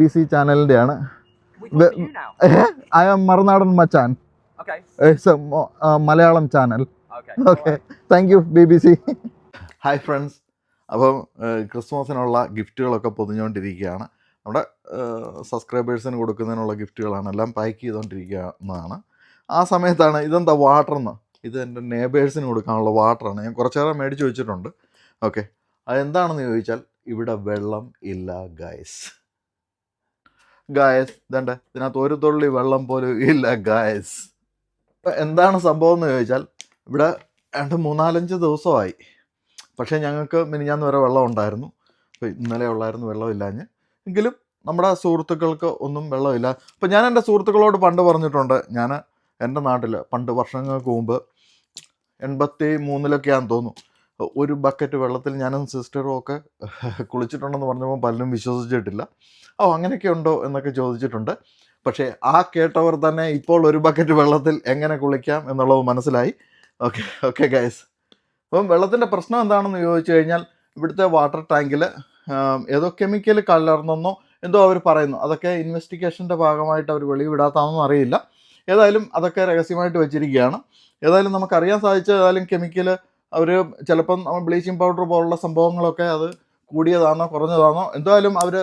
B C you now. I am Marunadan Machan a Malayalam channel. Okay thank you B B C hi friends അപ്പം ക്രിസ്മസിനുള്ള ഗിഫ്റ്റുകളൊക്കെ പൊതിഞ്ഞുകൊണ്ടിരിക്കുകയാണ് നമ്മുടെ സബ്സ്ക്രൈബേഴ്സിന് കൊടുക്കുന്നതിനുള്ള ഗിഫ്റ്റുകളാണ്. എല്ലാം pack ചെയ്തുകൊണ്ടിരിക്കുന്നതാണ് ആ സമയത്താണ് ഇതെന്താ വാട്ടർ എന്ന് ഇത് എന്റെ നേബേഴ്സിന് കൊടുക്കാനുള്ള വാട്ടറാണ്. ഞാൻ കുറച്ചേറെ മേടിച്ച് വെച്ചിട്ടുണ്ട്. ഓക്കെ അതെന്താണെന്ന് ചോദിച്ചാൽ ഇവിടെ വെള്ളം ഇല്ല ഗായസ് ഗായസ് ഇതണ്ട. ഇതിനകത്ത് ഒരു തുള്ളി വെള്ളം പോലും ഇല്ല ഗായസ് എന്താണ് സംഭവം എന്ന് ചോദിച്ചാൽ ഇവിടെ രണ്ട് മൂന്നാലഞ്ച് ദിവസമായി. പക്ഷേ ഞങ്ങൾക്ക് മിനിഞ്ഞാന്ന് വരെ വെള്ളം ഉണ്ടായിരുന്നു. അപ്പോൾ ഇന്നലെ ഉള്ളായിരുന്നു വെള്ളമില്ലാഞ്ഞ് എങ്കിലും നമ്മുടെ സുഹൃത്തുക്കൾക്ക് ഒന്നും വെള്ളമില്ല അപ്പോൾ ഞാൻ എന്റെ സുഹൃത്തുക്കളോട് പണ്ട് പറഞ്ഞിട്ടുണ്ട്. ഞാൻ എന്റെ നാട്ടിൽ പണ്ട് വർഷങ്ങൾക്ക് മുമ്പ് എൺപത്തി മൂന്നിലൊക്കെയാണെന്ന് തോന്നുന്നു. ഒരു ബക്കറ്റ് വെള്ളത്തിൽ ഞാനും സിസ്റ്ററും ഒക്കെ കുളിച്ചിട്ടുണ്ടെന്ന് പറഞ്ഞപ്പോൾ പലരും വിശ്വസിച്ചിട്ടില്ല. ഓ അങ്ങനെയൊക്കെ ഉണ്ടോ? എന്നൊക്കെ ചോദിച്ചിട്ടുണ്ട്. പക്ഷേ ആ കേട്ടവർ തന്നെ ഇപ്പോൾ ഒരു ബക്കറ്റ് വെള്ളത്തിൽ എങ്ങനെ കുളിക്കാം എന്നുള്ളത് മനസ്സിലായി. ഓക്കെ ഓക്കെ ഗൈസ് അപ്പം വെള്ളത്തിന്റെ പ്രശ്നം എന്താണെന്ന് ചോദിച്ചു കഴിഞ്ഞാൽ ഇവിടുത്തെ വാട്ടർ ടാങ്കിൽ ഏതോ കെമിക്കൽ കലർന്നെന്നോ എന്തോ അവർ പറയുന്നു. അതൊക്കെ ഇൻവെസ്റ്റിഗേഷന്റെ ഭാഗമായിട്ട് അവർ വെളിവിടാത്താണെന്നും അറിയില്ല. ഏതായാലും അതൊക്കെ രഹസ്യമായിട്ട് വെച്ചിരിക്കുകയാണ്. ഏതായാലും നമുക്കറിയാൻ സാധിച്ച ഏതായാലും കെമിക്കൽ അവർ ചിലപ്പം ബ്ലീച്ചിങ് പൗഡർ പോലുള്ള സംഭവങ്ങളൊക്കെ അത് കൂടിയതാണോ കുറഞ്ഞതാണോ എന്തായാലും അവർ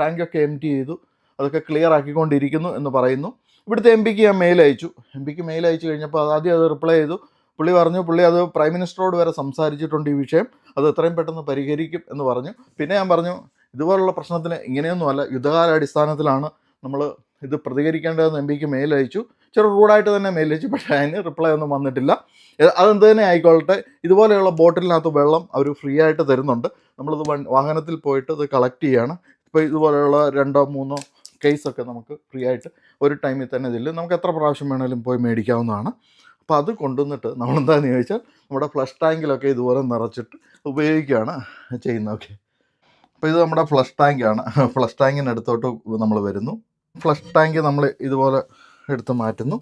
ടാങ്കൊക്കെ എം ടി ചെയ്തു. അതൊക്കെ ക്ലിയർ ആക്കിക്കൊണ്ടിരിക്കുന്നു എന്ന് പറയുന്നു. ഇവിടുത്തെ എം പിക്ക് ഞാൻ മെയിൽ അയച്ചു. എം പിക്ക് മെയിൽ അയച്ചു കഴിഞ്ഞപ്പോൾ അത് ആദ്യം അത് റിപ്ലൈ ചെയ്തു. പുള്ളി പറഞ്ഞു പുള്ളി അത് പ്രൈം മിനിസ്റ്ററോട് വരെ സംസാരിച്ചിട്ടുണ്ട് ഈ വിഷയം. അത് എത്രയും പെട്ടെന്ന് പരിഹരിക്കും എന്ന് പറഞ്ഞു. പിന്നെ ഞാൻ പറഞ്ഞു ഇതുപോലുള്ള പ്രശ്നത്തിന് ഇങ്ങനെയൊന്നുമല്ല. യുദ്ധകാലാടിസ്ഥാനത്തിലാണ് നമ്മൾ ഇത് പ്രതികരിക്കേണ്ടതെന്ന് എം പിക്ക് മെയിൽ അയച്ചു. ചെറു റൂഡായിട്ട് തന്നെ മെയിൽ അയച്ചു പക്ഷേ അതിന് റിപ്ലൈ ഒന്നും വന്നിട്ടില്ല. അതെന്ത് തന്നെ ആയിക്കോളട്ടെ ഇതുപോലെയുള്ള ബോട്ടിലിനകത്ത് വെള്ളം അവർ ഫ്രീ ആയിട്ട് തരുന്നുണ്ട്. നമ്മളിത് വാഹനത്തിൽ പോയിട്ട് ഇത് കളക്ട് ചെയ്യാണ്. ഇപ്പോൾ ഇതുപോലെയുള്ള രണ്ടോ മൂന്നോ കേസൊക്കെ നമുക്ക് ഫ്രീ ആയിട്ട് ഒരു ടൈമിൽ തന്നെ ഇതില്ല നമുക്ക് എത്ര പ്രാവശ്യം വേണേലും പോയി മേടിക്കാവുന്നതാണ്. അപ്പോൾ അത് കൊണ്ടുവന്നിട്ട് നമ്മളെന്താണെന്ന് ചോദിച്ചാൽ നമ്മുടെ ഫ്ലഷ് ടാങ്കിലൊക്കെ ഇതുപോലെ നിറച്ചിട്ട് ഉപയോഗിക്കുകയാണ് ചെയ്യുന്നത്. ഓക്കെ അപ്പോൾ ഇത് നമ്മുടെ ഫ്ലഷ് ടാങ്കാണ് ഫ്ലഷ് ടാങ്കിനടുത്തോട്ട് നമ്മൾ വരുന്നു. ഫ്ലഷ് ടാങ്ക് നമ്മൾ ഇതുപോലെ എടുത്ത് മാറ്റുന്നു.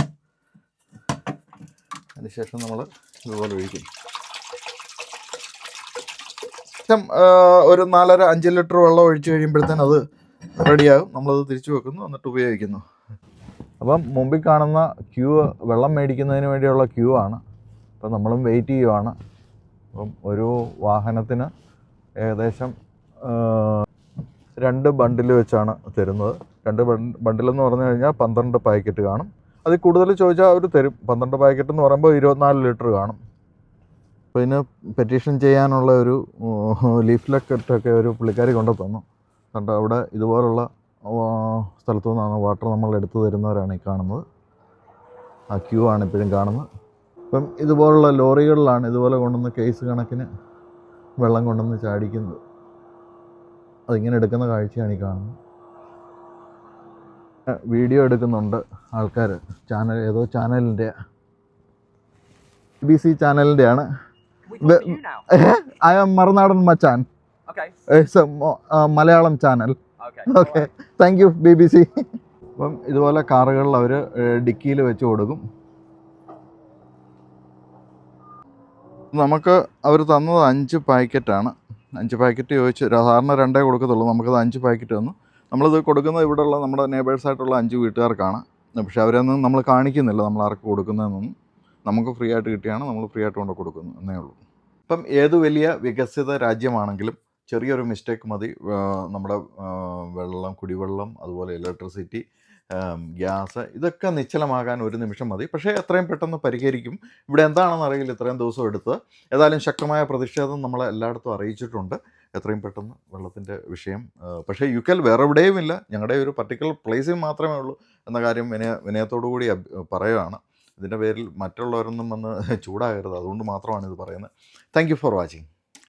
അതിനുശേഷം നമ്മൾ ഇതുപോലെ ആ, ഒരു നാലര അഞ്ച് ലിറ്റർ വെള്ളം ഒഴിച്ച് കഴിയുമ്പോഴത്തേന് അത് റെഡിയാകും. നമ്മളത് തിരിച്ചു വെക്കുന്നു എന്നിട്ട് ഉപയോഗിക്കുന്നു. അപ്പം മുമ്പിൽ കാണുന്ന ക്യൂ വെള്ളം മേടിക്കുന്നതിന് വേണ്ടിയുള്ള ക്യൂ ആണ്. അപ്പം നമ്മളും വെയിറ്റ് ചെയ്യുവാണ്. അപ്പം ഒരു വാഹനത്തിന് ഏകദേശം രണ്ട് ബണ്ടിൽ വെച്ചാണ് തരുന്നത്. രണ്ട് ബണ്ടിലെന്ന് പറഞ്ഞു കഴിഞ്ഞാൽ പന്ത്രണ്ട് പാക്കറ്റ് കാണും. അതിൽ കൂടുതൽ ചോദിച്ചാൽ അവർ തരും പന്ത്രണ്ട് പാക്കറ്റ് എന്ന് പറയുമ്പോൾ ഇരുപത്തിനാല് ലിറ്റർ കാണും. അപ്പോൾ ഇതിന് പെറ്റീഷൻ ചെയ്യാനുള്ള ഒരു ലീഫ്ലെറ്റൊക്കെ ഒരു പുള്ളിക്കാരി കൊണ്ടു തന്നു. കണ്ടോ അവിടെ ഇതുപോലുള്ള സ്ഥലത്തു നിന്നാണ് വാട്ടർ നമ്മൾ എടുത്തു തരുന്നവരാണ് ഈ കാണുന്നത്. ആ ക്യൂ ആണ് ഇപ്പോഴും കാണുന്നത്. ഇപ്പം ഇതുപോലുള്ള ലോറികളിലാണ് ഇതുപോലെ കൊണ്ടുവന്ന് കേസ് കണക്കിന് വെള്ളം കൊണ്ടുവന്ന് ചാടിക്കുന്നത്. അതിങ്ങനെ എടുക്കുന്ന കാഴ്ചയാണ് ഈ കാണുന്നത്. വീഡിയോ എടുക്കുന്നുണ്ട് ആൾക്കാർ ചാനൽ ഏതോ ചാനലിന്റെ B C ചാനലിന്റെയാണ് Marunadan Machan. Malayalam channel. Okay thank you B B C. അപ്പം ഇതുപോലെ കാറുകളിൽ അവർ ഡിക്കിയിൽ വെച്ച് കൊടുക്കും. നമുക്ക് അവർ തന്നത് അഞ്ച് പാക്കറ്റാണ്. അഞ്ച് പാക്കറ്റ് ചോദിച്ച് സാധാരണ രണ്ടേ കൊടുക്കത്തുള്ളൂ. നമുക്കത് അഞ്ച് പാക്കറ്റ് തന്നു. നമ്മളിത് കൊടുക്കുന്നത് ഇവിടെയുള്ള നമ്മുടെ നേബേഴ്സായിട്ടുള്ള അഞ്ച് വീട്ടുകാർക്കാണ്. പക്ഷേ അവരൊന്നും നമ്മൾ കാണിക്കുന്നില്ല നമ്മൾ ആർക്ക് കൊടുക്കുന്നതെന്നൊന്നും. നമുക്ക് ഫ്രീ ആയിട്ട് കിട്ടിയാണ് നമ്മൾ ഫ്രീ ആയിട്ട് കൊണ്ട് കൊടുക്കുന്നത് എന്നേ ഉള്ളൂ. ഇപ്പം ഏത് വലിയ വികസിത രാജ്യമാണെങ്കിലും ചെറിയൊരു മിസ്റ്റേക്ക് മതി. നമ്മുടെ വെള്ളം കുടിവെള്ളം അതുപോലെ ഇലക്ട്രിസിറ്റി ഗ്യാസ് ഇതൊക്കെ നിശ്ചലമാകാൻ ഒരു നിമിഷം മതി. പക്ഷേ എത്രയും പെട്ടെന്ന് പരിഹരിക്കും. ഇവിടെ എന്താണെന്ന് അറിയില്ല ഇത്രയും ദിവസം എടുത്ത്. ഏതായാലും ശക്തമായ പ്രതിഷേധം നമ്മളെ എല്ലായിടത്തും അറിയിച്ചിട്ടുണ്ട്. എത്രയും പെട്ടെന്ന് വെള്ളത്തിന്റെ വിഷയം. പക്ഷേ യു കെയിൽ വേറെ എവിടെയും ഇല്ല ഞങ്ങളുടെ ഒരു പർട്ടിക്കുലർ പ്ലേസിൽ മാത്രമേ ഉള്ളൂ എന്ന കാര്യം വിനയ വിനയത്തോടു കൂടി പറയുകയാണ് ഇതിന്റെ പേരിൽ മറ്റുള്ളവരൊന്നും വന്ന് ചൂടാകരുത്. അതുകൊണ്ട് മാത്രമാണ് ഇത് പറയുന്നത്. Thank for watching